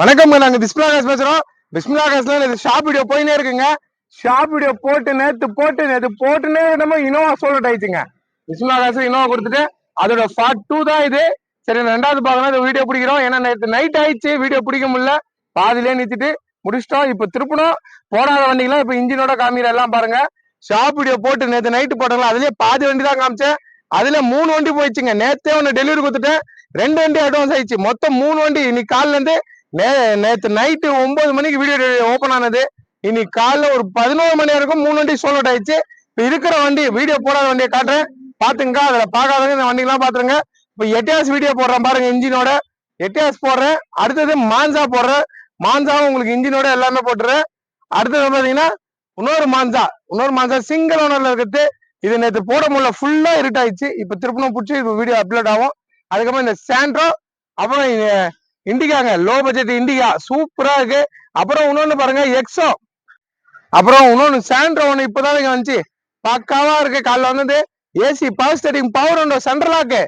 வணக்கம் நாங்க பிஸ்மிலாகாஸ் பேசுறோம். பிஸ்மிலாகாஸ்ல இது ஷாப் வீடியோ போயினே இருக்குங்க. ஷாப் வீடியோ போட்டு நேத்து போட்டு நேத்து போட்டுனே நம்ம இனோவா சோல்ட் ஆயிடுச்சுங்க. பிஸ்மிலாகாஸ் இனோவா கொடுத்துட்டு அதோட பார்ட் டூ தான் இது. சரி ரெண்டாவது பார்க்கணும் இந்த வீடியோ பிடிக்கிறோம். ஏன்னா நேற்று நைட் ஆயிடுச்சு வீடியோ பிடிக்க முடியல. பாதிலே நிறுத்திட்டு முடிச்சிட்டோம். இப்போ திருப்பணும். போடாத வண்டிகளாம் இப்போ இன்ஜினோட காமிக்கிற எல்லாம் பாருங்க. ஷாப் வீடியோ போட்டு நேற்று நைட்டு போட்டாங்களா அதுலயே பாதி வண்டி தான் காமிச்சேன். அதுல மூணு வண்டி போயிடுச்சுங்க. நேத்தே ஒன்று டெலிவரி கொடுத்துட்டேன் ரெண்டு வண்டி அட்வான்ஸ் ஆயிடுச்சு. மொத்தம் மூணு வண்டி. இன்னைக்கு காலில இருந்து நே நேற்று நைட்டு ஒன்பது மணிக்கு வீடியோ ஓப்பன் ஆனது. இன்னைக்கு காலைல ஒரு பதினோரு மணி வரைக்கும் மூணு வண்டி சோல் அவுட் ஆயிடுச்சு. இப்போ இருக்கிற வண்டி வீடியோ போடாத வண்டியை காட்டுறேன். பார்த்துங்க அதில் பார்க்காதவங்க இந்த வண்டிலாம் பார்த்துருங்க. இப்போ எட்டியாஸ் வீடியோ போடுறேன் பாருங்க இன்ஜினோட எட்டியாஸ் போடுறேன். அடுத்தது மான்சா போடுறேன். மான்சாவும் உங்களுக்கு இன்ஜினோட எல்லாமே போட்டுறேன். அடுத்தது பார்த்தீங்கன்னா இன்னொரு மான்சா. இன்னொரு மான்சா சிங்கிள் ஓனரில் இருக்கிறது இது நேற்று போட முடியல ஃபுல்லாக இருட்டாயிடுச்சு இப்போ திருப்பணம் பிடிச்சி இப்போ வீடியோ அப்லோட் ஆகும். அதுக்கப்புறம் இந்த சாண்ட்ரோ அப்புறம் இண்டிகாங்க லோ பட்ஜெட் இண்டிகா சூப்பரா இருக்கு. அப்புறம் இன்னொன்னு பாருங்க எக்ஸோ அப்புறம் இன்னொன்னு சாண்ட்ரோ ஒன்று இப்போதான் இங்கே வந்துச்சு. பக்காவா இருக்கு காலைல வந்தது. ஏசி பவர் ஸ்டேட்டிங் பவர் உண்டோ சென்ட்ரலாக்கு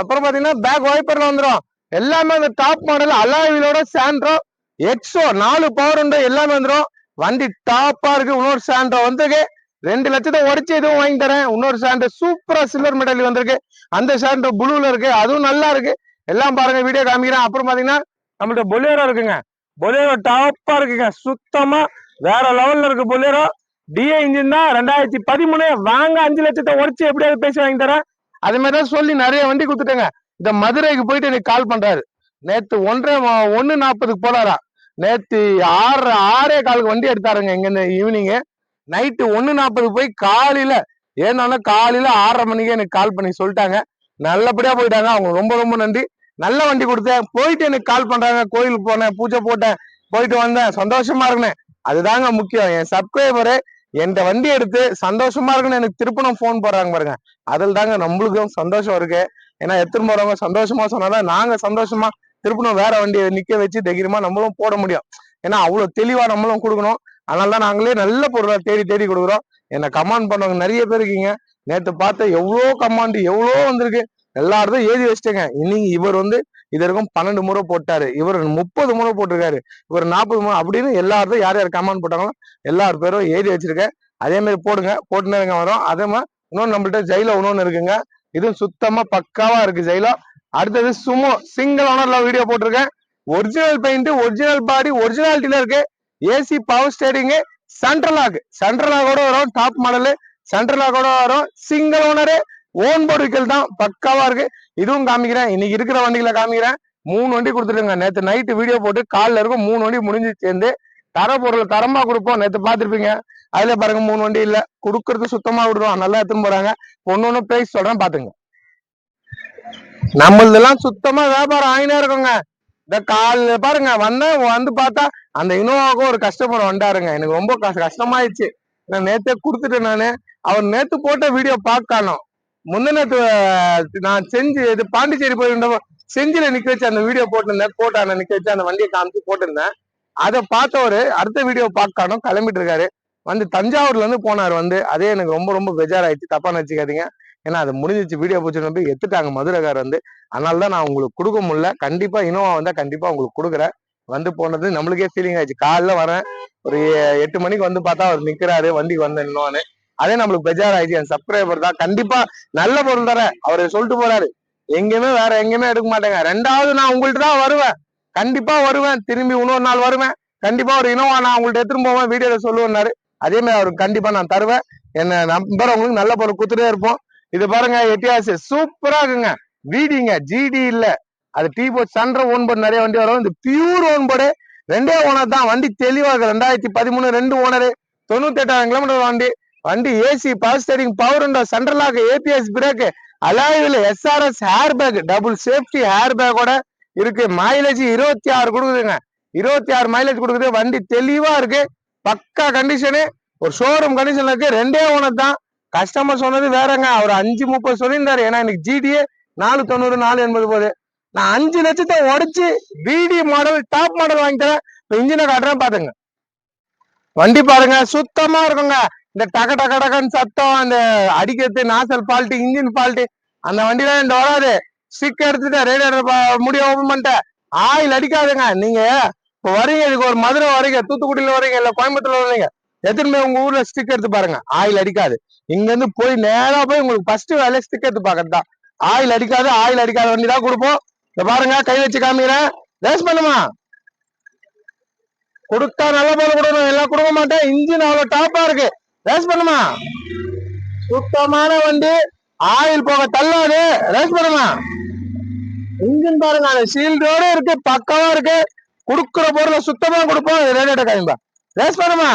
அப்புறம் பாத்தீங்கன்னா பேக் வைப்பர்ல வந்துடும் எல்லாமே அந்த டாப் மாடல் அலாவிலோட சாண்ட்ரோ எக்ஸோ நாலு பவர் உண்டோ எல்லாமே வந்துடும் வண்டி டாப்பா இருக்கு இன்னொரு சாண்ட்ரோ வந்திருக்கு. ரெண்டு லட்சத்தை உடச்சு எதுவும் வாங்கி தரேன். இன்னொரு சாண்ட்ரோ சூப்பரா சில்வர் மெடல் வந்திருக்கு. அந்த சாண்ட்ரோ ப்ளூல இருக்கு அதுவும் நல்லா இருக்கு. எல்லாம் பாருங்க வீடியோ காமிக்கிறேன். அப்புறம் பாத்தீங்கன்னா நம்மள்ட்ட பொலேரோ இருக்குங்க. பொலேரோ டாப்பா இருக்குங்க. சுத்தமா வேற லெவல்ல இருக்கு பொலேரோ டிஏ இன்ஜின் தான் ரெண்டாயிரத்தி பதிமூணு வாங்க அஞ்சு லட்சத்தை உடச்சு எப்படியாவது பேசி வாங்கி தரேன். அதே மாதிரி தான் சொல்லி நிறைய வண்டி கொடுத்துட்டேங்க. இந்த மதுரைக்கு போயிட்டு எனக்கு கால் பண்றாரு. நேத்து ஒன்றரை ஒன்னு நாற்பதுக்கு போறாரா. நேத்து ஆறு ஆறே காலுக்கு வண்டி எடுத்தாருங்க இங்க ஈவினிங்கு ஈவினிங் நைட்டு ஒன்னு நாற்பது போய் காலையில ஏன்னா காலையில ஆறரை மணிக்கு எனக்கு கால் பண்ணி சொல்லிட்டாங்க. நல்லபடியா போயிட்டாங்க. அவங்க ரொம்ப ரொம்ப நன்றி. நல்ல வண்டி கொடுத்தேன் போயிட்டு எனக்கு கால் பண்றாங்க. கோயிலுக்கு போனேன். பூஜை போட்டேன். போயிட்டு வந்தேன். சந்தோஷமா இருக்கேன். அதுதாங்க முக்கியம். என் சப்ஸ்கிரைபரு என் வண்டி எடுத்து சந்தோஷமா இருக்குன்னு எனக்கு திருப்பணம் ஃபோன் போடுறாங்க பாருங்க. அதில் தாங்க நம்மளுக்கும் சந்தோஷம் இருக்கு. ஏன்னா எடுத்துன்னு போறவங்க சந்தோஷமா சொன்னாதான் நாங்க சந்தோஷமா திருப்பணம் வேற வண்டியை நிக்க வச்சு தைரியமா நம்மளும் போட முடியும். ஏன்னா அவ்வளவு தெளிவா நம்மளும் கொடுக்கணும். அதனால தான் நாங்களே நல்ல பொருளை தேடி தேடி கொடுக்குறோம். என்னை கமாண்ட் பண்ணவங்க நிறைய பேர் இருக்கீங்க. நேற்று பார்த்தா எவ்வளோ கமாண்ட் எவ்வளோ வந்திருக்கு. எல்லா இடத்தையும் எழுதி வச்சுட்டேங்க. இன்னைக்கு இவர் வந்து இது வரைக்கும் பன்னெண்டு முறை போட்டாரு. இவர் முப்பது முறை போட்டிருக்காரு. இவர் நாற்பது முறை அப்படின்னு எல்லா இடத்தையும் யார் யார் கமெண்ட் போட்டாங்களோ எல்லார் பேரும் எழுதி வச்சிருக்கேன். அதே மாதிரி போடுங்க. போட்டுனே இருங்க வரும். அதே மாதிரி இன்னொன்று நம்மள்ட்ட ஜெயிலோ இன்னொன்று இருக்குங்க. இதுவும் சுத்தமா பக்காவா இருக்கு ஜெயிலோ. அடுத்தது சுமோ சிங்கிள் ஓனர்ல வீடியோ போட்டிருக்கேன். ஒரிஜினல் பெயிண்ட் ஒரிஜினல் பாடி ஒரிஜினாலிட்டியில இருக்கு. AC power steering central lock central வரும் டாப் மாடலு சென்ட்ரல் லாகோட வரும். சிங்கிள் ஓனரு ஓன் பொருட்கள் தான் பக்காவா இருக்கு. இதுவும் காமிக்கிறேன். இன்னைக்கு இருக்கிற வண்டிகளை காமிக்கிறேன். மூணு வண்டி கொடுத்துருங்க நேத்து நைட்டு வீடியோ போட்டு காலில் இருக்கும் மூணு வண்டி முடிஞ்சு சேர்ந்து தர பொருள் தரமா கொடுப்போம். நேத்து பார்த்துருப்பீங்க. அதுல பாருங்க மூணு வண்டி இல்ல. கொடுக்கறது சுத்தமா விடுறோம் நல்லா எடுத்துன்னு போறாங்க. ஒன்னு ஒண்ணு பிரைஸ் சொல்றேன் பாத்துங்க. நம்மளதெல்லாம் சுத்தமா வியாபாரம் ஆயினே இருக்குங்க. இந்த காலைல பாருங்க வந்தேன் வந்து பார்த்தா அந்த இனோவாவுக்கும் ஒரு கஸ்டமர் வந்தாருங்க. எனக்கு ரொம்ப கஷ்டமாயிடுச்சு. நான் நேத்தே கொடுத்துட்டேன் நானு. அவர் நேத்து போட்ட வீடியோ பார்க்கணும் முந்தினத்து நான் செஞ்சு இது பாண்டிச்சேரி போயிருந்தப்போ செஞ்சில நிக்க வச்சு அந்த வீடியோ போட்டிருந்தேன். கோட்டான நிக்க வச்சு அந்த வண்டியை காமிச்சு போட்டிருந்தேன். அதை பார்த்தவரு அடுத்த வீடியோ பார்க்கணும் கிளம்பிட்டு இருக்காரு வந்து தஞ்சாவூர்ல இருந்து போனார் வந்து. அதே எனக்கு ரொம்ப ரொம்ப பெஜாராயிடுச்சு. தப்பா நினைச்சுக்காதீங்க. ஏன்னா அது முடிஞ்சிச்சு. வீடியோ போச்சு போய் எடுத்துட்டாங்க மதுரைக்கார் வந்து. அதனால தான் நான் உங்களுக்கு கொடுக்க முடியல. கண்டிப்பா இனோவா வந்தா கண்டிப்பா உங்களுக்கு கொடுக்குறேன். வந்து போனது நம்மளுக்கே ஃபீலிங் ஆயிடுச்சு. காலைல வரேன். ஒரு எட்டு மணிக்கு வந்து பார்த்தா அவர் நிக்கிறாரு. வண்டிக்கு வந்தேன் இன்னொன்னு அதே நம்மளுக்கு பெஜார் ஆயிடுச்சு. என் சப்ஸ்கிரைபர் தான். கண்டிப்பா நல்ல பொருள் தரேன் அவர் சொல்லிட்டு போறாரு. எங்கேயுமே வேற எங்கேயுமே எடுக்க மாட்டேங்க. ரெண்டாவது நான் உங்கள்ட்ட தான் வருவேன். கண்டிப்பா வருவேன். திரும்பி இன்னொரு நாள் வருவேன். கண்டிப்பா ஒரு இனோவா நான் உங்கள்ட்ட எடுத்துட்டு போவேன். வீடியோல சொல்லுவேன்னாரு. அதே மாதிரி அவருக்கு கண்டிப்பா நான் தருவேன். என்ன நம்பர் உங்களுக்கு நல்ல பொருள் கொடுத்துட்டே இருப்போம். இது பாருங்க எட்டியாசு. சூப்பரா இருக்குங்க. வீடிங்க. ஜிடி இல்ல. அது டீ போட் சன்ற ஓன் போர்டு நிறைய வண்டி வரும். இந்த பியூர் ஓன் போர்டு ரெண்டே ஓனர் தான். வண்டி தெளிவாக ரெண்டாயிரத்தி பதிமூணு ரெண்டு ஓனரு தொண்ணூத்தி எட்டாயிரம் கிலோமீட்டர் வண்டி. வண்டி ஏசி பவர் ஸ்டேரிங் பவர் உண்டோ? சென்ட்ரலாக ABS brake அலாயில் SRS air bag double safety air பேக்கோட இருக்கு. மைலேஜ் இருபத்தி ஆறு கொடுக்குதுங்க. இருபத்தி ஆறு மைலேஜ் கொடுக்குது. வண்டி தெளிவா இருக்கு. பக்கா கண்டிஷனு ஒரு ஷோரூம் கண்டிஷன்ல இருக்கு. ரெண்டே ஓனர் தான். கஸ்டமர் சொன்னது வேறங்க. அவர் அஞ்சு முப்பது சொல்லியிருந்தாரு. ஏன்னா எனக்கு ஜிடிஏ நாலு தொண்ணூறு நாலு எண்பது போது நான் அஞ்சு லட்சத்தை உடைச்சு பிடி மாடல் டாப் மாடல் வாங்கி தரேன். இப்ப இன்ஜினை காட்டுறேன் பாத்துங்க வண்டி பாருங்க. சுத்தமா இருக்குங்க. இந்த டக டக டகன்னு சத்தம் அந்த அடிக்கிறது நாசல் பால்ட்டு இன்ஜின் பால்ட்டு அந்த வண்டிலாம் இந்த வராது. ஸ்டிக் எடுத்துட்டு ரேடியேட்டர் முடிய ஓப்பன் பண்ணிட்டேன் ஆயில் அடிக்காதுங்க. நீங்க இப்போ வரீங்க இதுக்கு ஒரு மதுரை வரீங்க தூத்துக்குடியில வரீங்க இல்ல கோயம்புத்தூர்ல வரீங்க எத்தனை போய் உங்க ஊர்ல ஸ்டிக் எடுத்து பாருங்க. ஆயில் அடிக்காது. இங்க இருந்து போய் நேரா போய் உங்களுக்கு ஃபர்ஸ்ட் வேலையை ஸ்டிக் எடுத்து பாக்கிறது தான் ஆயில் அடிக்காது ஆயில் அடிக்காத வண்டி தான் கொடுப்போம். இத பாருங்க கை வச்சு காமிக்கிறேன். ரேஸ் பண்ணுமா? கொடுத்தா நல்ல போல கொடுக்கணும். எல்லாம் கொடுக்க மாட்டேன். இன்ஜின் அவ்வளவு டாப்பா இருக்கு. ரேஸ் பண்ணுமா? சுத்தமான வண்டி. ஆயில் போக தள்ளாது. ரேஸ் பண்ணுமா? இன்ஜின் பாருங்க அந்த ஷீல்டோட இருக்கு பக்கமா இருக்கு. குடுக்கிற பொருளை சுத்தமா கொடுப்போம். ரேடியேட்ட காமிப்பா ரேஸ் பண்ணுமா?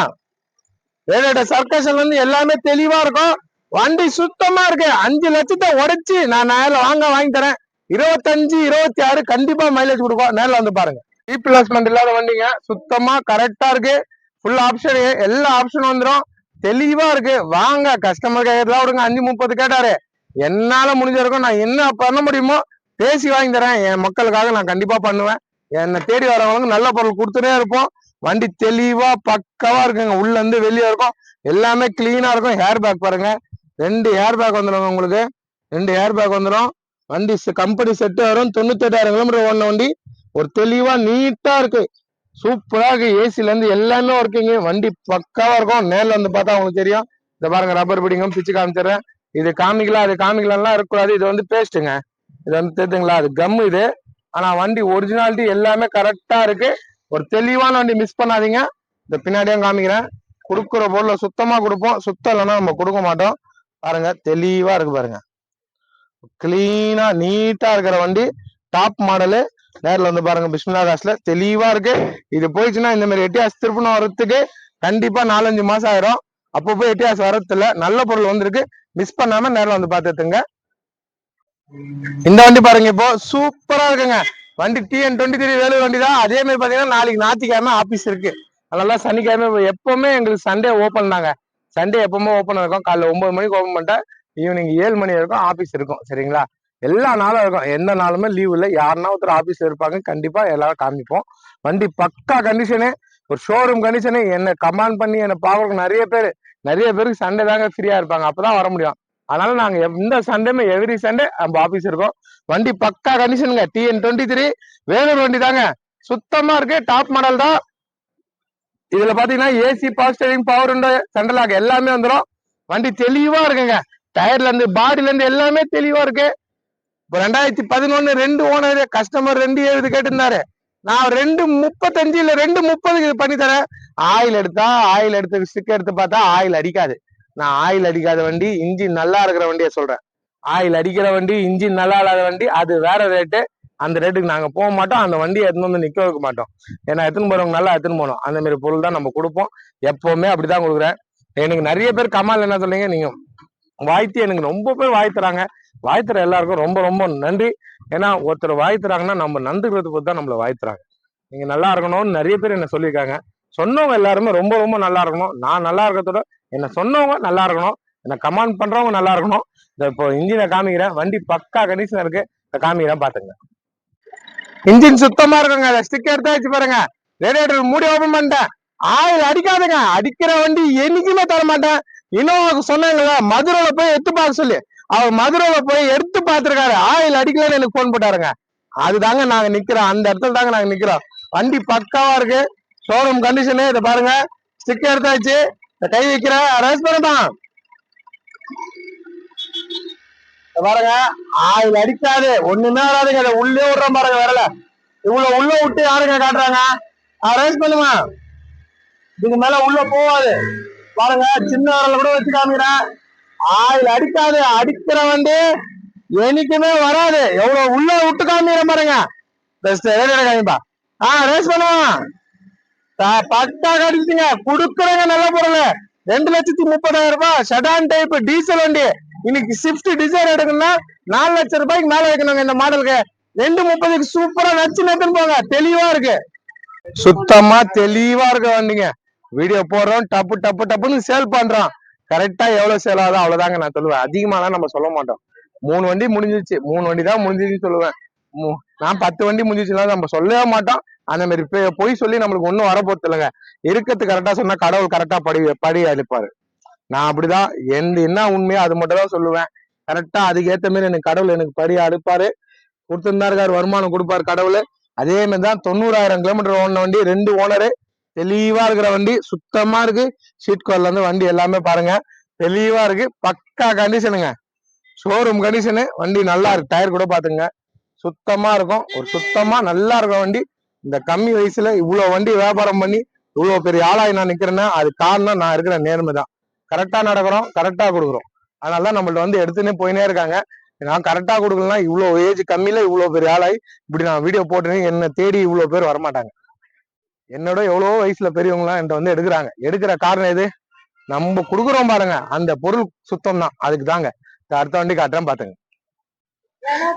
ரேடியேட்ட சர்க்கஷன் வந்து எல்லாமே தெளிவா இருக்கும். வண்டி சுத்தமா இருக்கு. அஞ்சு லட்சத்தை உடைச்சு நான் நேரில் வாங்க வாங்கி தரேன். இருபத்தஞ்சு இருபத்தி ஆறு கண்டிப்பா மைலேஜ் கொடுக்கும். நேரில் வந்து பாருங்க. ரீப்ளேஸ்மெண்ட் இல்லாத வண்டிங்க. சுத்தமா கரெக்டா இருக்கு. ஃபுல் ஆப்ஷன் எல்லா ஆப்ஷனும் வந்துடும் தெளிவா இருக்கு. வாங்க கஸ்டமர் கேட்கறதுலாம் விடுங்க. அஞ்சு முப்பது கேட்டாரு. என்னால முடிஞ்சிருக்கும் நான் என்ன பண்ண முடியுமோ பேசி வாங்கி தரேன். என் மக்களுக்காக நான் கண்டிப்பா பண்ணுவேன். என்னை தேடி வரவங்களுக்கு நல்ல பொருள் கொடுத்துட்டே இருப்போம். வண்டி தெளிவா பக்கவா இருக்குங்க. உள்ள இருந்து வெளியே இருக்கும். எல்லாமே கிளீனா இருக்கும். ஹேர் பேக் பாருங்க. ரெண்டு ஹேர் பேக் வந்துடும் உங்களுக்கு. ரெண்டு ஹேர் பேக் வந்துடும் வண்டி கம்பெனி செட்டு வரும். தொண்ணூத்தெட்டாயிரம் கிலோமீட்டர் ஓடின வண்டி. ஒரு தெளிவா நீட்டா இருக்கு. சூப்பராக இருக்கு ஏசில இருந்து எல்லாமே ஒர்க்கிங்கு வண்டி பக்காவா இருக்கும். நேர்ல வந்து பார்த்தா உங்களுக்கு தெரியும். இந்த பாருங்க ரப்பர் பிடிங்கும் பிச்சு காமிச்சிடுறேன். இது காமிக்கலாம் அது காமிக்கலாம்லாம் இருக்கக்கூடாது. இது வந்து பேஸ்ட்டுங்க இது வந்து தெரியுதுங்களா? அது கம் இது. ஆனா வண்டி ஒரிஜினாலிட்டி எல்லாமே கரெக்டா இருக்கு. ஒரு தெளிவான வண்டி மிஸ் பண்ணாதீங்க. இந்த பின்னாடியும் காமிக்கிறேன். கொடுக்குற பொருளை சுத்தமா கொடுப்போம். சுத்தம் இல்லைன்னா நம்ம கொடுக்க மாட்டோம். பாருங்க தெளிவா இருக்கு பாருங்க. கிளீனா நீட்டா இருக்கிற வண்டி. டாப் மாடலு நேரில் வந்து பாருங்க பிஸ்மிலா காசுல தெளிவா இருக்கு. இது போயிடுச்சுன்னா இந்த மாதிரி எட்டியாஸ் திருப்பணம் வர்றதுக்கு கண்டிப்பா நாலஞ்சு மாசம் ஆயிரும். அப்போ போய் எட்டியாஸ் வரத்துல நல்ல பொருள் வந்திருக்கு. மிஸ் பண்ணாம நேரில் வந்து பார்த்துங்க இந்த வண்டி பாருங்க இப்போ சூப்பரா இருக்குங்க. வண்டி டிஎன் டுவெண்ட்டி த்ரீ வேலூர் வண்டி தான் அதே மாதிரி பாத்தீங்கன்னா நாளைக்கு ஞாயிற்றுக்கிழமை ஆபீஸ் இருக்கு. அதனால சனிக்கிழமை எப்பவுமே எங்களுக்கு சண்டே ஓப்பன் தாங்க. சண்டே எப்பவுமே ஓப்பன் இருக்கும். காலைல ஒன்பது மணிக்கு ஓப்பன் பண்ணிட்டா ஈவினிங் ஏழு மணி வரைக்கும் ஆபீஸ் இருக்கும். சரிங்களா? எல்லா நாளும் இருக்கும். எந்த நாளுமே லீவ் இல்லை. யாருன்னா ஒருத்தர் ஆஃபீஸில் இருப்பாங்க. கண்டிப்பாக எல்லாரும் காமிப்போம். வண்டி பக்கா கண்டிஷனு ஒரு ஷோரூம் கண்டிஷனு என்ன கமாண்ட் பண்ணி என்னை பார்க்குறக்கு நிறைய பேர் நிறைய பேருக்கு சண்டே தாங்க ஃப்ரீயா இருப்பாங்க. அப்பதான் வர முடியும். அதனால நாங்க எந்த சண்டேமே எவ்ரி சண்டே நம்ம ஆஃபீஸ் இருக்கோம். வண்டி பக்கா கண்டிஷனுங்க டிஎன் டுவெண்ட்டி த்ரீ வேலூர் வண்டி தாங்க. சுத்தமா இருக்கு. டாப் மாடல் தான். இதுல பாத்தீங்கன்னா ஏசி பவர் ஸ்டேரிங் பவர் உண்டு. சென்ட்ரல் லாக் எல்லாமே வந்துடும் வண்டி தெளிவா இருக்குங்க. டயர்லேருந்து பாடியிலேருந்து எல்லாமே தெளிவாக இருக்கு. இப்போ ரெண்டாயிரத்தி பதினொன்னு ரெண்டு ஓனர் கஸ்டமர் ரெண்டு எழுது கேட்டிருந்தாரு. நான் ரெண்டு முப்பத்தஞ்சு இல்ல ரெண்டு முப்பதுக்கு இது பண்ணி தரேன். ஆயில் எடுத்தா ஆயில் எடுத்து ஸ்டிக் எடுத்து பார்த்தா ஆயில் அடிக்காது. நான் ஆயில் அடிக்காத வண்டி இன்ஜின் நல்லா இருக்கிற வண்டியை சொல்றேன். ஆயில் அடிக்கிற வண்டி இன்ஜின் நல்லா இல்லாத வண்டி அது வேற ரேட்டு அந்த ரேட்டுக்கு நாங்க போக மாட்டோம். அந்த வண்டியை எடுத்துன்னு வந்து நிக்க வைக்க மாட்டோம். ஏன்னா எடுத்துன்னு போறவங்க நல்லா எடுத்துன்னு போகணும். அந்த மாதிரி பொருள் தான் நம்ம கொடுப்போம். எப்பவுமே அப்படிதான் கொடுக்குறேன். எனக்கு நிறைய பேர் கமால் என்ன சொல்றீங்க? நீங்க வாய்த்து எனக்கு ரொம்ப பேர் வாய் வாழ்த்துற எல்லாருக்கும் ரொம்ப ரொம்ப நன்றி. ஏன்னா ஒருத்தர் வாழ்த்துறாங்கன்னா நம்ம நன்றிக்கிறது பொறுத்து தான் நம்மளை வாழ்த்துறாங்க. நீங்க நல்லா இருக்கணும்னு நிறைய பேர் என்ன சொல்லியிருக்காங்க. சொன்னவங்க எல்லாருமே ரொம்ப ரொம்ப நல்லா இருக்கணும். நான் நல்லா இருக்கிறதோட என்ன சொன்னவங்க நல்லா இருக்கணும். என்ன கமாண்ட் பண்றவங்க நல்லா இருக்கணும். இந்த இப்போ இன்ஜினை காமிக்கிறேன். வண்டி பக்கா கண்டிஷன் இருக்கு. இந்த காமிக்கிறேன். பாத்துங்க இன்ஜின் சுத்தமா இருக்குங்க. அதை ஸ்டிக் எடுத்து வச்சு பாருங்க. ரேடியேட்டர் மூடி ஓபன் பண்ணிட்டேன். ஆயில் அடிக்காதுங்க. அடிக்கிற வண்டி என்னைக்குமே தர மாட்டேன் இன்னும் சொன்னாங்களா மதுரையில போய் எடுத்து பார்க்க சொல்லி. அவர் மதுரையில போய் எடுத்து பார்த்திருக்காரு. ஆயில் அடிக்கலன்னு எனக்கு போன் போட்டாருங்க. அதுதாங்க நாங்க நிக்கிறோம். அந்த இடத்துல தாங்க நாங்க நிக்கிறோம். வண்டி பக்காவா இருக்கு. ஷோரூம் கண்டிஷனு இதை பாருங்க. ஸ்டிக்கர் எடுத்தாச்சு. கை வைக்கிற ரேஸ் பண்ணதான் பாருங்க. ஆயில் அடிக்காது. ஒண்ணுமே வராதுங்க. இதை உள்ளே விடுறோம் பாருங்க வரல. இவ்வளவு உள்ள விட்டு யாருங்க காட்டுறாங்க? ரேஸ் பண்ணுமா? இதுக்கு மேல உள்ள போகாது. பாருங்க. சின்ன வரல கூட வச்சு காமிக்கிறேன். ஆயில் அடிக்காது அடிக்கிற வண்டி என்னைக்குமே வராது. எவ்வளவு உள்ள விட்டு காமிக்கிற பாருங்க. பெஸ்ட் காமிப்பா. ஆ ரேஸ் பண்ணுவான் பட்டா கடிச்சிங்க. குடுக்குறங்க நல்ல பொருள். ரெண்டு லட்சத்தி முப்பதாயிரம் ரூபாய். ஷடான் டைப் டீசல் வண்டி. இன்னைக்கு ஸ்விஃப்ட் டிசைர் எடுக்கணும்னா நாலு லட்சம் ரூபாய்க்கு மேல வைக்கணுங்க இந்த மாடலுக்கு. ரெண்டு முப்பதுக்கு சூப்பரா நச்சு நட்டுன்னு போங்க. தெளிவா இருக்கு. சுத்தமா தெளிவா இருக்க வண்டிங்க. வீடியோ போடுறோம் டப்பு டப்பு டப்புன்னு சேல் பண்றோம். கரெக்டா எவ்வளவு சேல் ஆகுதோ அவ்வளவுதாங்க நான் சொல்லுவேன். அதிகமாலாம் நம்ம சொல்ல மாட்டோம். மூணு வண்டி முடிஞ்சிச்சு மூணு வண்டி தான் முடிஞ்சிச்சுன்னு சொல்லுவேன் நான் பத்து வண்டி முடிஞ்சிச்சுன்னா நம்ம சொல்லவே மாட்டோம். அந்த மாதிரி பொய் சொல்லி நம்மளுக்கு ஒன்றும் வரப்போறது இல்லைங்க. இருக்கிறது கரெக்டா சொன்னா கடவுள் கரெக்டா படி படி அளிப்பாரு நான் அப்படிதான் எந்த என்ன உண்மையோ அது மட்டும் தான் சொல்லுவேன். கரெக்டா அதுக்கேற்ற மாதிரி எனக்கு கடவுள் எனக்கு படி அளிப்பாரு கொடுத்திருந்தா இருக்காரு வருமானம் கொடுப்பாரு கடவுள். அதே மாதிரி தான் தொண்ணூறாயிரம் கிலோமீட்டர் ஓடின வண்டி ரெண்டு ஓனரு. தெளிவா இருக்கிற வண்டி சுத்தமா இருக்கு. சீட் கவர்ல இருந்து வண்டி எல்லாமே பாருங்க. தெளிவா இருக்கு. பக்கா கண்டிஷனுங்க ஷோரூம் கண்டிஷனு வண்டி நல்லா இருக்கு. டயர் கூட பாத்துங்க சுத்தமா இருக்கும். ஒரு சுத்தமா நல்லா இருக்கும் வண்டி. இந்த கம்மி வயசுல இவ்வளவு வண்டி வியாபாரம் பண்ணி இவ்வளவு பெரிய ஆளாய் நான் நிக்கிறேன்னா அது காரணம் நான் இருக்கிற நேர்மை தான். கரெக்டா நடக்கிறோம். கரெக்டா கொடுக்குறோம். அதனால தான் நம்மள்ட்ட வந்து எடுத்துன்னே போயினே இருக்காங்க. நான் கரெக்டா கொடுக்கலன்னா இவ்வளவு ஏஜ் கம்மியில இவ்வளவு பெரிய ஆளாய் இப்படி நான் வீடியோ போட்டேன்னு என்ன தேடி இவ்வளவு பேர் வரமாட்டாங்க. என்னோட எவ்வளவோ வயசுல பெரியவங்களாம் என்கிட்ட வந்து எடுக்கிறாங்க. எடுக்கிற காரணம் எது? நம்ம கொடுக்குறோம் பாருங்க. அந்த பொருள் சுத்தம் தான். அதுக்கு தாங்க. அடுத்த வண்டி காட்டுறேன் பாத்துங்க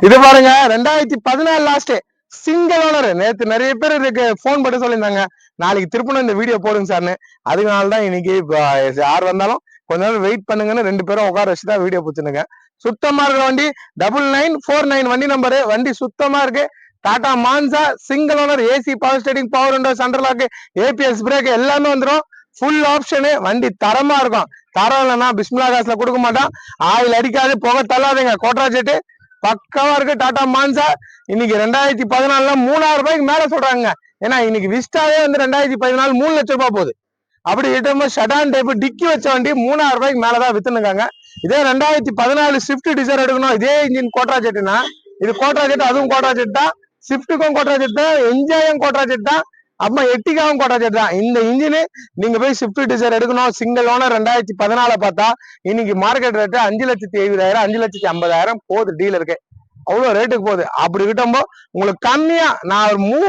இது பாருங்க. ரெண்டாயிரத்தி பதினாலு லாஸ்ட் சிங்கிள் ஓனர் நேத்து நிறைய பேர் இதுக்கு ஃபோன் பண்ணி சொல்லியிருந்தாங்க. நாளைக்கு திருப்பணும் இந்த வீடியோ போடுங்க சார்னு. அதனால தான் இன்னைக்கு யார் வந்தாலும் கொஞ்ச நேரம் வெயிட் பண்ணுங்கன்னு ரெண்டு பேரும் உட்கார வச்சு தான் வீடியோ பிடிச்சிருங்க சுத்தமா இருக்கிற வண்டி டபுள் நைன் ஃபோர் நைன் வண்டி நம்பரு வண்டி சுத்தமா இருக்கு. Tata Manza single owner AC power steering power window central lock ABS brake எல்லாமே வந்துடும் ஃபுல் ஆப்ஷனு வண்டி தரமா இருக்கும். தரம் இல்லைன்னா பிஸ்மிலா காசுல கொடுக்க மாட்டான். ஆயில் அடிக்காது புகை தள்ளாதுங்க. கோட்ரா செட்டு பக்காவா இருக்கு டாடா மான்சா. இன்னைக்கு ரெண்டாயிரத்தி பதினாலுல மூணாயிரம் ரூபாய்க்கு மேல சொல்றாங்க ஏன்னா இன்னைக்கு விஸ்டாவே வந்து ரெண்டாயிரத்தி பதினாலு மூணு லட்ச ரூபாய் போகுது. அப்படி கிட்ட ஷடான் டைப் டிக்கி வச்ச வண்டி மூணாயிரம் ரூபாய்க்கு மேலதான் வித்துனுக்காங்க இதே ரெண்டாயிரத்தி பதினாலு ஸ்விஃப்ட் டிசைர் எடுக்கணும். இதே இன்ஜின் கோட்ரா ஜெட்டுனா இது கோட்ரா ஜெட் அதுவும் கோட்ரா ஜெட் தான் ஸ்விஃப்ட்டுக்கும் கோட்ரா செட் தான் என்ஜாயும் கோட்ரா செட் தான் அம்மா எட்டிகாவும் கோட்ரா செட் தான். இந்த இன்ஜினு நீங்க போய் ஸ்விஃப்ட் டிசைர் எடுக்கணும். சிங்கிள் ஓனர் ரெண்டாயிரத்தி பதினால பார்த்தா இன்னைக்கு மார்க்கெட் ரேட்டு அஞ்சு லட்சத்தி எழுபதாயிரம் அஞ்சு லட்சத்தி ஐம்பதாயிரம் போகுது டீலருக்கு அவ்வளோ ரேட்டுக்கு போகுது. அப்படி கிட்டம்போ உங்களுக்கு கம்மியா நான் ஒரு மூ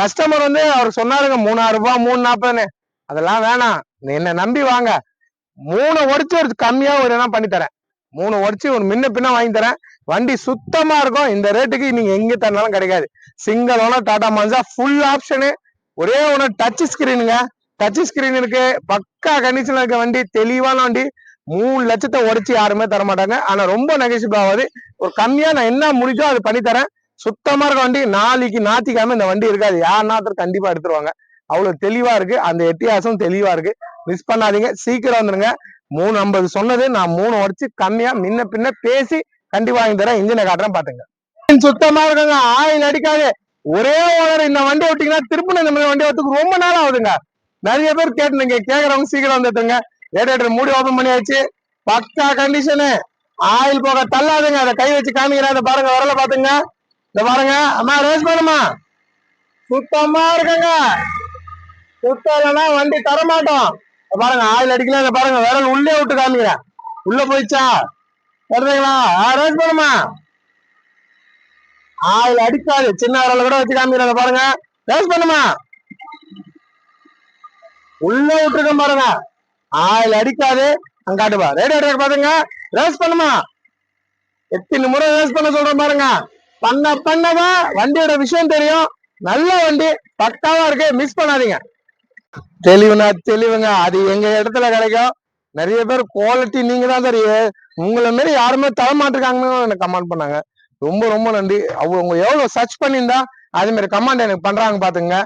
கஸ்டமர் வந்து அவர் சொன்னாருங்க மூணாயிரம் ரூபாய் மூணு நாற்பதுன்னு. அதெல்லாம் வேணாம். என்ன நம்பி வாங்க. மூணு ஒடிச்சு ஒரு கம்மியா ஒரு என்ன பண்ணி தரேன் மூணு உடச்சி ஒரு முன்ன பின்ன வாங்கி தரேன். வண்டி சுத்தமா இருக்கும். இந்த ரேட்டுக்கு நீங்க எங்க தரனாலும் கிடைக்காது. Single owner Tata Manza full option ஒரே ஒன்று டச் ஸ்கிரீனுங்க டச் ஸ்கிரீன் இருக்கு. பக்கா கண்டிஷன்ல இருக்க வண்டி தெளிவான வண்டி. மூணு லட்சத்தை உடச்சி யாருமே தர மாட்டாங்க ஆனா ரொம்ப நெகசிபிள் ஆகாது. ஒரு கம்மியா நான் என்ன முடிஞ்சோ அது பண்ணி தரேன். சுத்தமா இருக்க வண்டி நாளைக்கு நாத்திக்காம இந்த வண்டி இருக்காது. யாருன்னா கண்டிப்பா எடுத்துருவாங்க. அவ்வளவு தெளிவா இருக்கு. அந்த எட்டியாசம் தெளிவா இருக்கு. மிஸ் பண்ணாதீங்க. சீக்கிரம் வந்துருங்க. மூணு ஐம்பது சொன்னது நான் மூணு உடச்சு கம்மியா முன்ன பின்ன பேசி கண்டிப்பா வாங்கி தரேன் இன்ஜினை காட்டுறேன் பாத்துங்க. சுத்தமா இருக்குங்க? ஆயில் அடிக்காது. ஒரே ஓனர் இந்த வண்டி ஓட்டிங்கன்னா திருப்பி இந்த மாதிரி வண்டி ஓட்டுக்கு ரொம்ப நாள் ஆகுதுங்க. நிறைய பேர் கேட்டுனுங்க கேக்குறவங்க சீக்கிரம் வந்துட்டுங்க. ரேடியேட்டர் மூடி ஓபன் பண்ணியாச்சு. பக்கா கண்டிஷனு ஆயில் போக தள்ளாதுங்க. அதை கை வச்சு காமிக்கிறேன். அதை பாருங்க வரல பாத்துங்க இத பாருங்க. அம்மா ரேஸ் பண்ணுமா? சுத்தமா இருக்குங்க. சுத்தம் இல்லைன்னா வண்டி தர மாட்டோம் பாருங்க ஆயில் அடிக்கல பாருங்க விரல் உள்ளே விட்டு காமிக்கிறேன் உள்ள போயிடுச்சா? வருதுங்களா? ரேஸ் பண்ணுமா? ஆயில் அடிக்காது சின்ன விரல கூட வச்சு காமிக்கிறேன் பாருங்க. ரேஸ் பண்ணுமா? உள்ள விட்டுருக்கேன் பாருங்க. ஆயில் அடிக்காது. அங்க காட்டுப்பா ரேடியேட்டர் பாருங்க ரேஸ் பண்ணுமா? எத்தனை முறை ரேஸ் பண்ண சொல்றேன் பாருங்க. பண்ண பண்ணதான் வண்டியோட விஷயம் தெரியும். நல்ல வண்டி பக்காவா இருக்கு. மிஸ் பண்ணாதீங்க. தெளிவுனா தெளிவுங்க. அது எங்க இடத்துல கிடைக்கும். நிறைய பேர் குவாலிட்டி நீங்க தான் தெரியும். உங்களை மாரி யாருமே தர மாட்டிருக்காங்கன்னு எனக்கு கமெண்ட் பண்ணாங்க. ரொம்ப ரொம்ப நன்றி. அவங்க எவ்வளவு சர்ச் பண்ணியிருந்தா அதே மாதிரி கமெண்ட் எனக்கு பண்றாங்க பாத்துங்க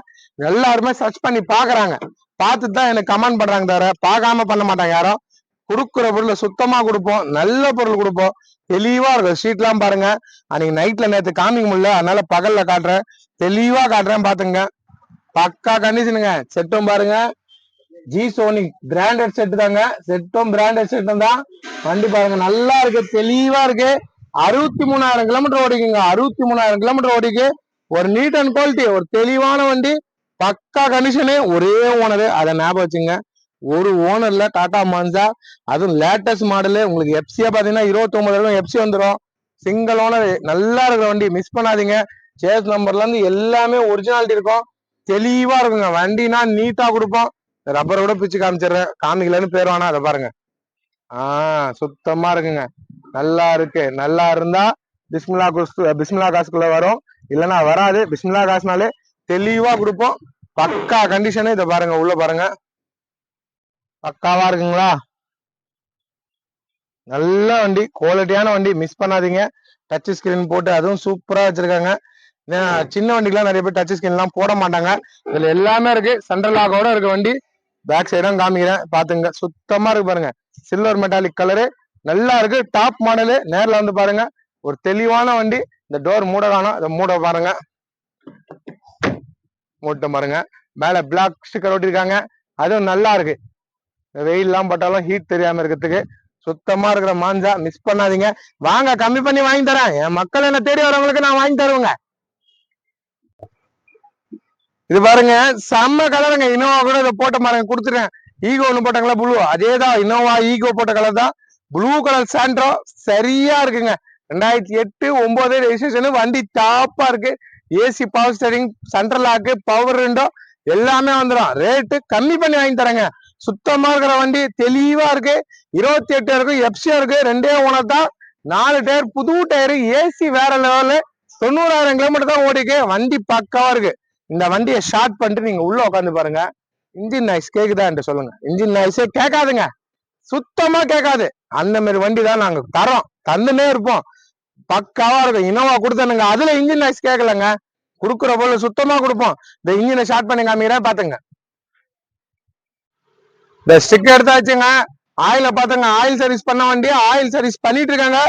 எல்லாருமே சர்ச் பண்ணி பாக்குறாங்க பார்த்து தான் எனக்கு கமெண்ட் பண்றாங்க தவிர பார்க்காம பண்ண மாட்டாங்க யாரும். கொடுக்குற பொருளை சுத்தமா கொடுப்போம். நல்ல பொருள் கொடுப்போம். தெளிவா இருக்கும். ஷீட்லாம் பாருங்க. அன்னைக்கு நைட்ல நேற்று காமிக்க முடியல. அதனால பகல்ல காட்டுறேன். தெளிவா காட்டுறேன் பாத்துங்க பக்கா கண்டிஷனுங்க. செட்டும் பாருங்க. ஜி சோனி பிராண்டட் செட் தாங்க. செட்டும் பிராண்டட் செட்டும் தான். வண்டி பாருங்க. நல்லா இருக்கு. தெளிவா இருக்கு. அறுபத்தி மூணாயிரம் கிலோமீட்டர் ஓடிக்குங்க. அறுபத்தி மூணாயிரம் கிலோமீட்டர் ஓடிக்கு. ஒரு நீட் அண்ட் குவாலிட்டி ஒரு தெளிவான வண்டி. பக்கா கண்டிஷனு ஒரே ஓனரு அதை ஞாபகம் வச்சுங்க. ஒரு ஓனர்ல டாடா மான்சா அதுவும் லேட்டஸ்ட் மாடலு உங்களுக்கு எஃப்சியா பாத்தீங்கன்னா இருபத்தி ஒன்பது எஃப்சி வந்துடும் சிங்கிள் ஓனர் நல்லா இருக்கிற வண்டி. மிஸ் பண்ணாதீங்க. சேஸ் நம்பர்ல இருந்து எல்லாமே ஒரிஜினாலிட்டி இருக்கும். தெளிவா இருக்குங்க. வண்டினா நீட்டா கொடுப்போம். ரப்பரை கூட பிச்சு காமிச்சிடுறேன். காமிக்கலன்னு பேர் வேணா அதை பாருங்க. ஆஹ் சுத்தமா இருக்குங்க. நல்லா இருக்கு. நல்லா இருந்தா பிஸ்மிலா குஸ்து பிஸ்மிலா காசுக்குள்ள வரும். இல்லைன்னா வராது. பிஸ்மிலா காசுனாலே தெளிவா கொடுப்போம். பக்கா கண்டிஷனு இதை பாருங்க. உள்ள பாருங்க. பக்காவா இருக்குங்களா? நல்ல வண்டி. குவாலிட்டியான வண்டி. மிஸ் பண்ணாதீங்க. டச் ஸ்கிரீன் போட்டு அதுவும் சூப்பரா வச்சிருக்காங்க. சின்ன வண்டிக்கெல்லாம் நிறைய பேர் டச் ஸ்கிரீன் எல்லாம் போட மாட்டாங்க. இதுல எல்லாமே இருக்கு. சென்ட்ரல் லாகோட இருக்க வண்டி. பேக் சைடும் காமிக்கிறேன். பாத்துங்க சுத்தமா இருக்கு பாருங்க. சில்வர் மெட்டாலிக் கலரு நல்லா இருக்கு. டாப் மாடலு நேர்ல வந்து பாருங்க. ஒரு தெளிவான வண்டி. இந்த டோர் மூட காணும் இதை மூட பாருங்க. மூட்டம் பாருங்க. மேல பிளாக் ஸ்டிக்கர் ஒட்டிருக்காங்க அதுவும் நல்லா இருக்கு. வெயில்லாம் பட்டாலும் ஹீட் தெரியாம இருக்கிறதுக்கு. சுத்தமா இருக்கிற மாஞ்சா மிஸ் பண்ணாதீங்க. வாங்க கம்மி பண்ணி வாங்கி தரேன். என் மக்கள் என்ன தேடி வரவங்களுக்கு நான் வாங்கி தருவேங்க. இது பாருங்க செம்ம கலருங்க. இனோவா கூட இதை போட்ட பாருங்க கொடுத்துட்டேன் ஈகோ ஒன்று போட்டாங்களா ப்ளூ அதேதான் இனோவா ஈகோ போட்ட கலர் தான். ப்ளூ கலர் சாண்ட்ரோ சரியா இருக்குங்க. ரெண்டாயிரத்தி எட்டு ஒன்பது ரெஜிஸ்ட்ரேஷன் வண்டி டாப்பா இருக்கு. AC power steering central lock power window எல்லாமே வந்துடும் ரேட்டு கம்மி பண்ணி வாங்கி தரேங்க. சுத்தமா இருக்கிற வண்டி தெளிவா இருக்கு. இருபத்தி எட்டு இருக்கு எப்சியா இருக்கு. ரெண்டே ஓனர் தான். நாலு டயர் புது டயரு. ஏசி வேற லெவலு தொண்ணூறாயிரம் கிலோமீட்டர் தான் ஓடிக்கு வண்டி பக்காவா இருக்கு. இந்த வண்டியை ஷார்ட் பண்ணிட்டு நீங்க உள்ள உட்காந்து பாருங்க. இன்ஜின் நாய்ஸ் கேக்குதான்ட்டு சொல்லுங்க. இன்ஜின் நாய்ஸே கேட்காதுங்க. சுத்தமா கேட்காது. அந்த மாதிரி வண்டி தான் நாங்க தரோம் தந்துனே இருப்போம். பக்காவா இருக்கும். இனோவா கொடுத்தனுங்க. அதுல இன்ஜின் நாய்ஸ் கேட்கலங்க. குடுக்குற போல சுத்தமா கொடுப்போம். இந்த இன்ஜினை ஷார்ட் பண்ணி காமிக்கிறேன் பாத்துங்க இந்த ஸ்டிக் எடுத்தாச்சுங்க ஆயில பாத்துங்க ஆயில் சர்வீஸ் பண்ண வண்டி ஆயில் சர்வீஸ் பண்ணிட்டு இருக்காங்க.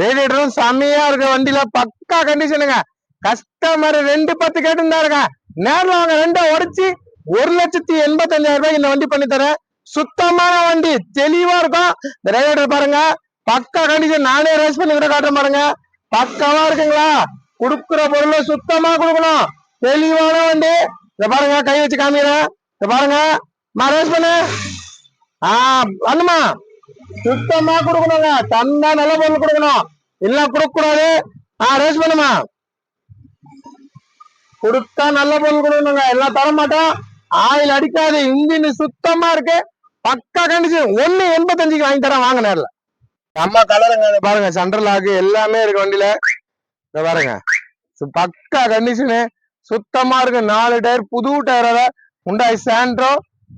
ரேடியேட்டரும் செம்மையா இருக்க. வண்டியில பக்கா கண்டிஷனுங்க கஸ்டமர் ரெண்டு பத்து கேட்டுருந்தாருங்க. நேரில் அவங்க ரெண்டை உடைச்சு ஒரு லட்சத்தி எண்பத்தஞ்சாயிரம் ரூபாய் இந்த வண்டி பண்ணி தரேன். சுத்தமான வண்டி தெளிவா இருக்கும். இந்த ரேடியேட்டர் பாருங்க. பக்கா கண்டிஷன் நானே ரேஸ் பண்ணி கூட காட்டுற பாருங்க. பக்கமா இருக்குங்களா? கொடுக்குற பொருளை சுத்தமா கொடுக்கணும். தெளிவான வண்டி. இத பாருங்க கை வச்சு காமிக்கிறேன். இத பாருங்க. மா ரேஸ் பண்ணு. ஆஹ் பண்ணுமா சுத்தமா கொடுக்கணுங்க. தந்தா நல்ல பொருள் கொடுக்கணும். இல்ல கொடுக்க கூடாது ஆஹ் ரேஸ் பண்ணுமா கொடுத்தா நல்ல பொருள் கொடுக்கணுங்க. எல்லாம் தர மாட்டோம் ஆயில் அடிக்காது. இன்ஜின் சுத்தமா இருக்கு. பக்கா கண்டிஷன் ஒண்ணு எண்பத்தஞ்சுக்கு வாங்கி தரேன். வாங்க நேரில். நம்ம கலருங்க அதை பாருங்க. சென்ட்ரல் லாக்கு எல்லாமே இருக்கு வண்டியில. இத பாருங்க. பக்கா கண்டிஷனு சுத்தமா இருக்கு. நாலு டயர் புது டயரோட உண்டாய் சாண்ட்ரோ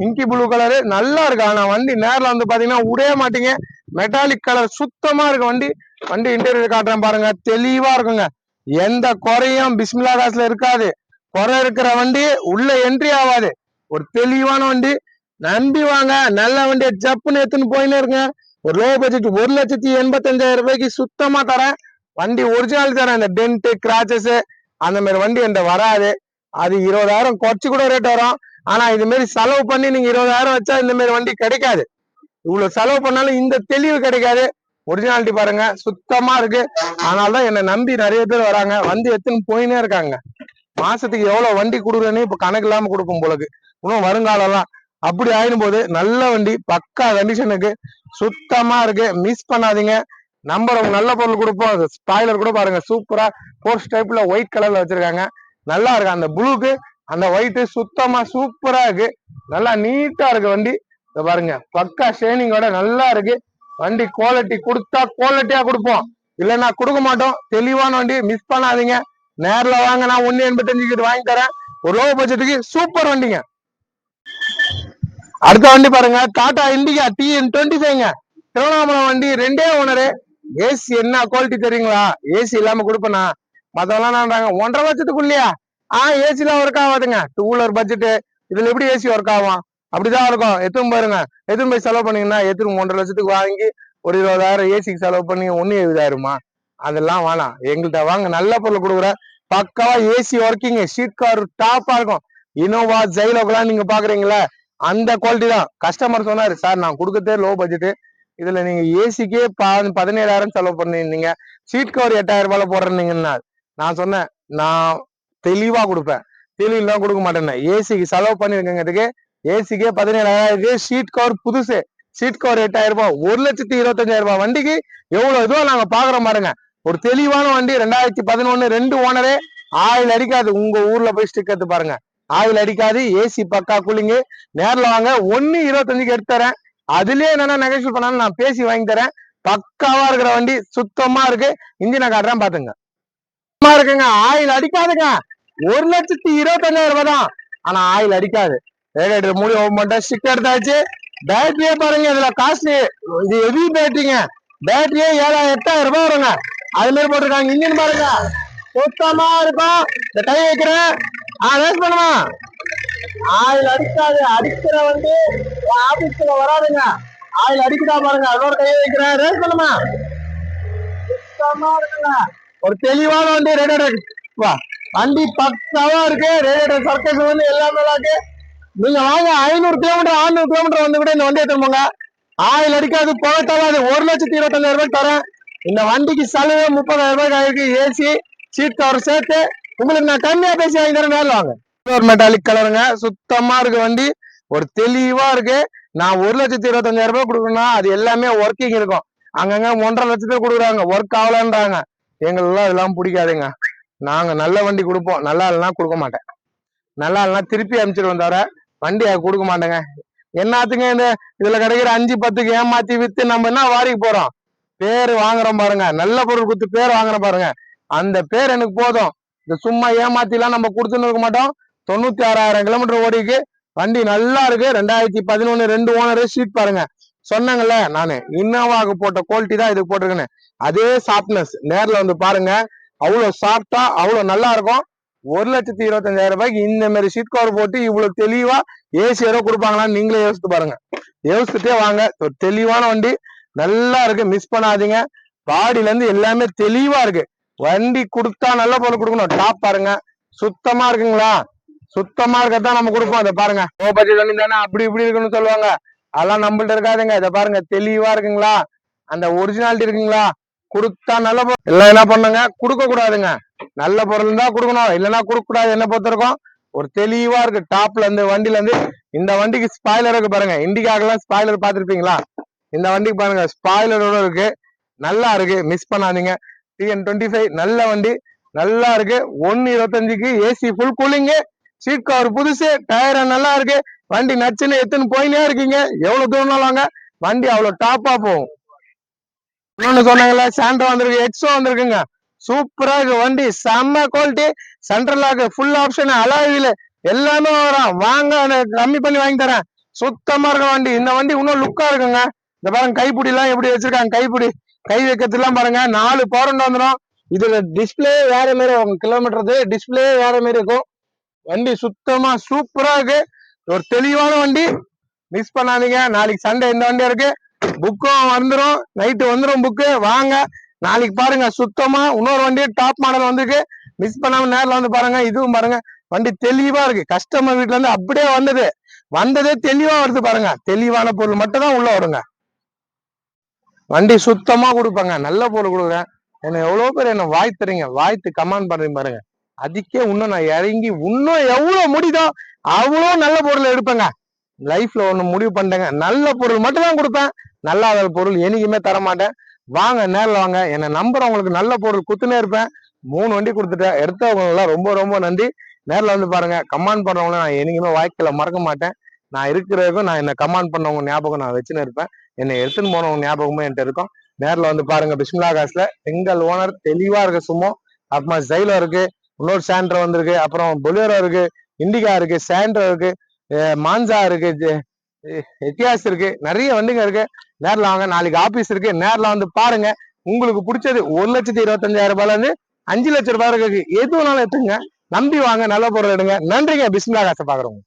இங்கி ப்ளூ கலரு நல்லா இருக்கு. ஆனா வண்டி நேரில் வந்து பாத்தீங்கன்னா உடைய மாட்டீங்க. மெட்டாலிக் கலர் சுத்தமா இருக்கு வண்டி. வண்டி இன்டீரியர் காட்டுறேன் பாருங்க. தெளிவா இருக்குங்க. எந்த குறையும் பிஸ்மிலா காசுல இருக்காது. குறை இருக்கிற வண்டி உள்ள என்ட்ரி ஆகாது. ஒரு தெளிவான வண்டி நம்பி வாங்க நல்ல வண்டியை ஜப்புன்னு எடுத்துன்னு போயின்னு இருங்க. ஒரு லோ பட்ஜெட் ஒரு லட்சத்தி எண்பத்தஞ்சாயிரம் ரூபாய்க்கு சுத்தமா தரேன். வண்டி ஒரிஜினல் தரேன். இந்த டென்ட் கிராச்சஸ் அந்த மாதிரி வண்டி என்கிட்ட வராது. அது இருபதாயிரம் குறைச்சு கூட ரேட் வரும். ஆனா இது மாதிரி செலவு பண்ணி நீங்க இருபதாயிரம் வச்சா இந்த மாதிரி வண்டி கிடைக்காது. இவ்வளவு செலவு பண்ணாலும் இந்த தெளிவு கிடைக்காது. ஒரிஜினாலிட்டி பாருங்க சுத்தமா இருக்கு. அதனாலதான் என்னை நம்பி நிறைய பேர் வராங்க. வந்து எத்துன்னு போயினே இருக்காங்க. மாசத்துக்கு எவ்வளவு வண்டி கொடுக்குறேன்னு இப்ப கணக்கு இல்லாம கொடுக்கும் போலக்கு இன்னும் வருங்காலம்லாம். அப்படி ஆயிடும் போது நல்ல வண்டி பக்கா கண்டிஷனுக்கு சுத்தமா இருக்கு. மிஸ் பண்ணாதீங்க. நம்பர் நல்ல பொருள் கொடுப்போம். ஸ்பாய்லர் கூட பாருங்க. சூப்பரா போஸ்ட் டைப்ல ஒயிட் கலர்ல வச்சிருக்காங்க. நல்லா இருக்கு. அந்த ப்ளூக்கு அந்த ஒயிட் சுத்தமா சூப்பரா இருக்கு. நல்லா நீட்டா இருக்கு வண்டி. இதை பாருங்க. பக்கா ஷேனிங்கோட நல்லா இருக்கு. வண்டி குவாலிட்டி கொடுத்தா குவாலிட்டியா கொடுப்போம். இல்லைன்னா கொடுக்க மாட்டோம். தெளிவான வண்டி மிஸ் பண்ணாதீங்க. நேரில் வாங்க நான் ஒன்னு எண்பத்தஞ்சுக்கு வாங்கி தரேன். ஒரு லோ பட்ஜெட்டுக்கு சூப்பர் வண்டிங்க. அடுத்த வண்டி பாருங்க. டாடா இண்டிகா டிஎன் டுவெண்ட்டி ஃபைவ்ங்க திருவண்ணாமலை வண்டி ரெண்டே ஓனரு ஏசி என்ன குவாலிட்டி தெரியுங்களா? ஏசி இல்லாம கொடுப்பேனா? மத்தவெல்லாம் நான்றாங்க ஒன்றரை லட்சத்துக்குள்ளயா? ஆ ஏசிலாம் ஒர்க் ஆகாதுங்க. டூ வீலர் பட்ஜெட் இதுல எப்படி ஏசி ஒர்க் ஆகும்? அப்படிதான் இருக்கும். எத்தனை பாருங்க. எத்தனை போய் செலவு பண்ணீங்கன்னா எத்தனை ஒன்றரை லட்சத்துக்கு வாங்கி ஒரு இருபதாயிரம் ஏசிக்கு செலவு பண்ணி ஒன்னு எழுபதாயிரமா? அதெல்லாம் வேணாம். எங்கள்கிட்ட வாங்க. நல்ல பொருள் கொடுக்குற. பக்காவா ஏசி ஒர்க்கிங் ஷீட் கார் டாப்பா இருக்கும். இனோவா ஜெயிலோக்கெல்லாம் நீங்க பாக்குறீங்களா அந்த குவாலிட்டி தான். கஸ்டமர் சொன்னாரு சார் நான் கொடுக்கறதே லோ பட்ஜெட் இதுல நீங்க ஏசிக்கே பதினேழாயிரம் செலவு பண்ணிருந்தீங்க சீட் கவர் எட்டாயிரம் ரூபாய் போடுறீங்கன்னா நான் சொன்னேன் நான் தெளிவா கொடுப்பேன். தெளிவுலாம் கொடுக்க மாட்டேன் ஏசிக்கு செலவு பண்ணிருக்கங்கிறதுக்கு ஏசிக்கே பதினேழாயிரம் ஷீட் கவர் புதுசு. சீட் கவர் எட்டாயிரம் ரூபாய் ஒரு லட்சத்தி இருபத்தஞ்சாயிரம் ரூபாய் வண்டிக்கு எவ்வளவு இதுவோ நாங்க பாக்குறோம் பாருங்க. ஒரு தெளிவான வண்டி ரெண்டாயிரத்தி பதினொன்னு ரெண்டு ஓனரே. ஆயில் அடிக்காது. உங்க ஊர்ல போய் ஸ்டிக் எடுத்து பாருங்க. ஆயில் அடிக்காது. ஏசி பக்கா கூலிங்கு. நேர்ல வாங்க. ஒன்னு இருபத்தஞ்சுக்கு எடுத்து தரேன். அதுலயே என்னென்ன நெகோசியேட் பண்ணாலும் நான் பேசி வாங்கி தரேன். பக்காவா இருக்கிற வண்டி சுத்தமா இருக்கு. இன்ஜினை காட்டுறேன் பாத்துங்க இருக்குங்க. ஆயில் அடிக்காதுங்க. ஒரு லட்சத்தி இருபத்தஞ்சாயிரம் ரூபாய் தான். ஆனா ஆயில் அடிக்காது. ரேடியேட்டர் மூடி ஓப்பன் பண்ணிட்டா ஸ்டிக் எடுத்தாச்சு பேட்டரியே பாருங்க இதுல காஸ்ட்லி இது ஹெவி பேட்டரிங்க பேட்டரியே ஏழாயிரம் எட்டாயிரம் ரூபாய் வருங்க. அது மாதிரி போட்டிருக்காங்க இன்ஜின் பாருங்க. சுத்தமா இருக்கும். இந்த கை வைக்கிறேன் ஆ ரேஸ் பண்ணுமா? ஆயில் அடிக்காது அடிக்கிற வந்து ஆபீஸ்ல வராதுங்க. ஆயில் அடிக்குதா பாருங்க அதோட கையை வைக்கிறேன் ரேஸ் பண்ணுமா? சுத்தமா இருக்குங்க. ஒரு தெளிவான வண்டி ரெடி வா வண்டி பக்காவா இருக்கு. ரேடியேட்டர் சர்க்கஸ் வந்து எல்லாமே நல்லா இருக்கு. நீங்க வாங்க ஐநூறு கிலோமீட்டர் ஆறுநூறு கிலோமீட்டர் வந்து கூட இந்த வண்டி திரும்புங்க போங்க. ஆயில் அடிக்காது புகை தராது ஒரு லட்சத்தி இருபத்தஞ்சாயிரம் ரூபாய் தரேன். இந்த வண்டிக்கு செலவு முப்பதாயிரம் ரூபாய் ஆயிருக்கு ஏசி சீட் கவர் சேர்த்து. உங்களுக்கு நான் கம்மியா பேசி வாங்கி தரேன் நேரில் வாங்க. ஒரு மெட்டாலிக் கலருங்க சுத்தமா இருக்கு வண்டி. ஒரு தெளிவா இருக்கு. நான் ஒரு லட்சத்தி இருபத்தஞ்சாயிரம் ரூபாய் கொடுக்கணும்னா அது எல்லாமே ஒர்க்கிங் இருக்கும். அங்கங்க ஒன்றரை லட்சத்துக்கு கொடுக்குறாங்க ஒர்க் ஆகலன்றாங்க. எங்களெல்லாம் இதெல்லாம் பிடிக்காதுங்க. நாங்க நல்ல வண்டி கொடுப்போம். நல்லா இல்லைன்னா கொடுக்க மாட்டேன். நல்லா இல்லைன்னா திருப்பி அனுப்பிச்சிடுவோம் தவிர வண்டி கொடுக்க மாட்டேங்க. என்னத்துங்க இந்த இதுல கிடைக்கிற அஞ்சு பத்துக்கு ஏமாத்தி வித்து நம்ம என்ன வாரிக்கு போறோம்? பேர் வாங்குறோம் பாருங்க. நல்ல பொருள் கொடுத்து பேர் வாங்குறோம் பாருங்க. அந்த பேர் எனக்கு போதும். இந்த சும்மா ஏமாத்தி எல்லாம் நம்ம கொடுத்துன்னு இருக்க மாட்டோம். தொண்ணூத்தி ஆறாயிரம் கிலோமீட்டர் ஓடிக்கு வண்டி நல்லா இருக்கு. ரெண்டாயிரத்தி பதினொன்னு ரெண்டு ஓனரு சீட் பாருங்க. சொன்னாங்கல்ல நானு இன்னோவாக்கு போட்ட குவாலிட்டி தான் இதுக்கு போட்டிருக்கேன்னு. அதே சாஃப்ட்னஸ் நேர்ல வந்து பாருங்க. அவ்வளவு சாஃப்டா அவ்வளவு நல்லா இருக்கும். ஒரு லட்சத்தி இருபத்தஞ்சாயிரம் ரூபாய்க்கு இந்த மாதிரி சீட் கவர் போட்டு இவ்வளவு தெளிவா ஏசி ஏதோ கொடுப்பாங்களான்னு நீங்களே யோசித்து பாருங்க. யோசிச்சுட்டே வாங்க. ஒரு தெளிவான வண்டி. நல்லா இருக்கு. மிஸ் பண்ணாதீங்க. பாடியில இருந்து எல்லாமே தெளிவா இருக்கு. வண்டி கொடுத்தா நல்ல பொருள் கொடுக்கணும். டாப் பாருங்க. சுத்தமா இருக்குங்களா? சுத்தமா இருக்கதான் நம்ம கொடுப்போம். அதை பாருங்க. ஓ பட்ஜெட் வண்டி தானே? அப்படி இப்படி இருக்குன்னு சொல்லுவாங்க. அதெல்லாம் நம்மள்ட்ட இருக்காதுங்க. இதை பாருங்க. தெளிவா இருக்குங்களா? அந்த ஒரிஜினாலிட்டி இருக்குங்களா? கொடுத்தா நல்ல பொருள் எல்லாம் என்ன பண்ணுங்க? கொடுக்க கூடாதுங்க நல்ல பொருள் தான் கொடுக்கணும். இல்லைன்னா கொடுக்க கூடாது என்ன பொறுத்திருக்கோம் ஒரு தெளிவா இருக்கு. டாப்ல இருந்து வண்டில இருந்து இந்த வண்டிக்கு ஸ்பாய்லர் இருக்கு பாருங்க. இண்டிகாக்கெல்லாம் ஸ்பாய்லர் பாத்திருப்பீங்களா இந்த வண்டிக்கு பாருங்க ஸ்பாய்லரோட இருக்கு. நல்லா இருக்கு. மிஸ் பண்ணாதீங்க. டிஎன் டுவெண்ட்டி ஃபைவ் நல்ல வண்டி. நல்லா இருக்கு. ஒன்னு இருபத்தஞ்சுக்கு AC full cooling seat cover புதுசு. டயர் நல்லா இருக்கு. வண்டி நச்சுன்னு எத்துன்னு போயினே இருக்கீங்க. எவ்வளவு தூரம்னாலும் வாங்க. வண்டி அவ்வளவு டாப்பா போகும். இன்னொன்னு சொன்னாங்கல்ல சாண்டோ வந்திருக்கு எக்ஸோ வந்திருக்குங்க. சூப்பரா இருக்கு வண்டி. செம்ம குவாலிட்டி சென்ட்ரல் ஃபுல் ஆப்ஷன் அலாயில் எல்லாமே வரும். வாங்க நான் கம்மி பண்ணி வாங்கி தரேன். சுத்தமா இருக்க வண்டி. இந்த வண்டி இன்னும் லுக்கா இருக்குங்க. இந்த பாருங்க கைப்பிடி எல்லாம் எப்படி வச்சிருக்காங்க? கைப்பிடி. கை வைக்கிறதுலாம் பாருங்க. நாலு பவர் வந்துடும் இதுல டிஸ்பிளே வேற மாதிரி இருக்கும். கிலோமீட்டருக்கு டிஸ்பிளே வேற மாதிரி இருக்கும். வண்டி சுத்தமா சூப்பரா இருக்கு. ஒரு தெளிவான வண்டி. மிஸ் பண்ணாதீங்க. நாளைக்கு சண்டே இந்த வண்டி இருக்கு. புக்கும் வந்துடும் நைட்டு வந்துடும் புக்கு வாங்க. நாளைக்கு பாருங்க சுத்தமா இன்னொரு வண்டி டாப் மாடல் வந்திருக்கு. மிஸ் பண்ணாம நேரில் வந்து பாருங்க இதுவும் பாருங்க. வண்டி தெளிவா இருக்கு. கஸ்டமர் வீட்ல இருந்து அப்படியே வந்தது. வந்ததே தெளிவா வருது பாருங்க. தெளிவான பொருள் மட்டும் தான் உள்ள வருங்க. வண்டி சுத்தமா கொடுப்பாங்க. நல்ல பொருள் கொடுக்குறேன். என்ன எவ்வளவு பேர் என்ன வாய்த்துறீங்க வாய்த்து கமெண்ட் பண்றீங்க பாருங்க. அதுக்கே இன்னும் நான் இறங்கி இன்னும் எவ்வளவு முடியுதோ அவ்வளோ நல்ல பொருள் எடுப்பேங்க. லைஃப்ல ஒண்ணு முடிவு பண்ணிட்டேங்க. நல்ல பொருள் மட்டும் தான் கொடுப்பேன். நல்லாத பொருள் என்னைக்குமே தர மாட்டேன் வாங்க நேரில் வாங்க. என்னை நம்புற உங்களுக்கு நல்ல பொருள் குத்துனே இருப்பேன். மூணு வண்டி கொடுத்துட்டேன். எடுத்தவங்களெல்லாம் ரொம்ப ரொம்ப நன்றி. நேரில் வந்து பாருங்க. கமாண்ட் பண்றவங்கள நான் என்னைக்குமே வாழ்க்கையில் மறக்க மாட்டேன். நான் இருக்கிறதுக்கும் நான் என்னை கமாண்ட் பண்ணவங்க ஞாபகம் நான் வச்சுன்னு இருப்பேன். என்னை எடுத்துன்னு போனவங்க ஞாபகமும் என்கிட்ட இருக்கும். நேரில் வந்து பாருங்க. பிஸ்மிலா காசுல எங்கள் ஓனர் தெளிவா இருக்கு சும்மா அப்புறமா ஜைலோ இருக்கு. இன்னொரு சாண்ட்ரோ வந்திருக்கு. அப்புறம் பொலேரோ இருக்கு. இண்டிகா இருக்கு. சாண்ட்ரோ இருக்கு. மான்சா இருக்கு. வித்தியாசம் இருக்கு நிறைய வண்டிங்க இருக்கு நேர்ல வாங்க நாளைக்கு ஆபீஸ் இருக்கு நேர்ல வந்து பாருங்க உங்களுக்கு பிடிச்சது ஒரு லட்சத்தி இருபத்தஞ்சாயிரம் ரூபாயில இருந்து அஞ்சு லட்சம் ரூபாய் இருக்கு எது வேணாலும் எடுத்துங்க நம்பி வாங்க நல்ல பொருள் எடுங்க நன்றிங்க பிஸ்மிலா காசை பாக்குறவங்க